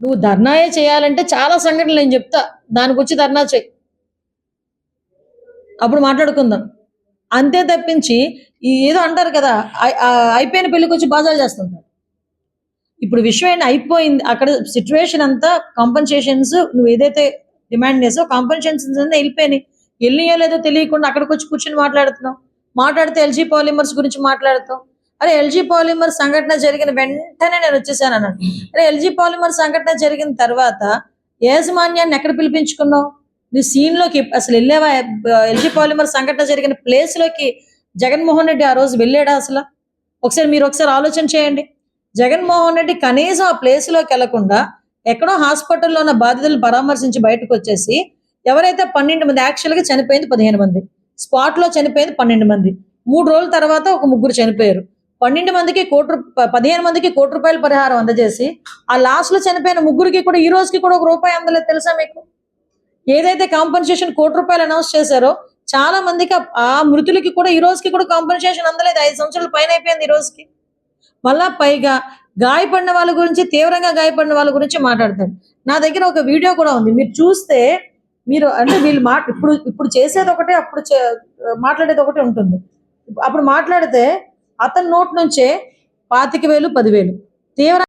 నువ్వు ధర్నాయే చేయాలంటే చాలా సంఘటనలు నేను చెప్తా. దానికి వచ్చి ధర్నా చేయి. అప్పుడు మాట్లాడుకుందాం. అంతే తప్పించి ఏదో అంటారు కదా అయిపోయిన పెళ్ళికి వచ్చి బాజాలు చేస్తుంటారు. ఇప్పుడు విషయం ఏంటి? అయిపోయింది. అక్కడ సిచ్యువేషన్ అంతా కాంపన్సేషన్స్ నువ్వు ఏదైతే డిమాండ్ చేసావు కాంపన్సేషన్స్ అన్నీ వెళ్ళిపోయినాయి. వెళ్ళియో లేదో తెలియకుండా అక్కడికి వచ్చి కూర్చొని మాట్లాడుతున్నావు. మాట్లాడితే ఎల్జీ పాలిమర్స్ గురించి మాట్లాడుతావు. అరే ఎల్జీ పాలిమర్ సంఘటన జరిగిన వెంటనే నేను వచ్చేసాను అన్నాను అరే ఎల్జీ పాలిమర్ సంఘటన జరిగిన తర్వాత యాజమాన్యాన్ని ఎక్కడ పిలిపించుకున్నావు? నీ సీన్లోకి అసలు వెళ్ళేవా? ఎల్జీ పాలిమర్ సంఘటన జరిగిన ప్లేస్లోకి జగన్మోహన్ రెడ్డి ఆ రోజు వెళ్ళాడా అసలు? ఒకసారి మీరు ఒకసారి ఆలోచన చేయండి. జగన్మోహన్ రెడ్డి కనీసం ఆ ప్లేస్లోకి వెళ్ళకుండా ఎక్కడో హాస్పిటల్లో ఉన్న బాధితులను పరామర్శించి బయటకు వచ్చేసి ఎవరైతే పన్నెండు మంది యాక్చువల్గా చనిపోయింది పదిహేను మంది స్పాట్లో చనిపోయింది పన్నెండు మంది. మూడు రోజుల తర్వాత ఒక ముగ్గురు చనిపోయారు. పన్నెండు మందికి కోటి రూపాయ పదిహేను మందికి కోటి రూపాయల పరిహారం అందజేసి ఆ లాస్ట్లో చనిపోయిన ముగ్గురికి కూడా ఈ రోజుకి కూడా ఒక రూపాయి అందలేదు తెలుసా మీకు? ఏదైతే కాంపన్సేషన్ కోటి రూపాయలు అనౌన్స్ చేశారో చాలా మందికి ఆ- మృతులకి కూడా ఈ రోజుకి కూడా కాంపన్సేషన్ అందలేదు. ఐదు సంవత్సరాల పైన అయిపోయింది ఈ రోజుకి. మళ్ళా పైగా గాయపడిన వాళ్ళ గురించి తీవ్రంగా గాయపడిన వాళ్ళ గురించి మాట్లాడతాడు నా దగ్గర ఒక వీడియో కూడా ఉంది. మీరు చూస్తే మీరు అంటే వీళ్ళు మా ఇప్పుడు ఇప్పుడు చేసేది ఒకటే అప్పుడు చే- మాట్లాడేది ఒకటే ఉంటుంది. అప్పుడు మాట్లాడితే అతని నోట్ నుంచే పాతిక వేలు పదివేలు. తీవ్ర